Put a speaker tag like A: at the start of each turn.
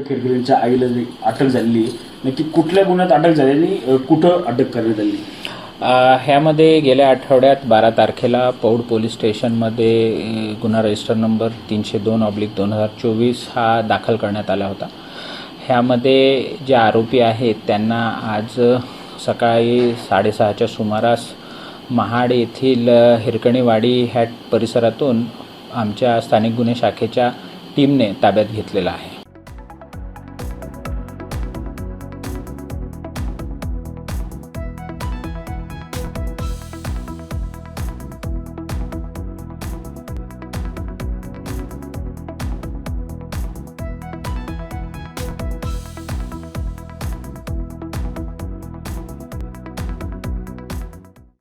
A: हेडकरींच्या आईला जी अटक झालेली नक्की कुठल्या गुन्ह्यात अटक झाली आणि कुठं अटक करण्यात आली?
B: ह्यामध्ये गेल्या आठवड्यात बारा तारखेला पौड पोलीस स्टेशनमध्ये गुन्हा रजिस्टर नंबर तीनशे दोन ऑब्लिक दोन हजार चोवीस हा दाखल करण्यात आला होता. ह्यामध्ये जे आरोपी आहेत त्यांना आज सकाळी साडेसहाच्या सुमारास महाड येथील हिरकणीवाडी ह्या परिसरातून आमच्या स्थानिक गुन्हे शाखेच्या टीमने ताब्यात घेतलेला आहे.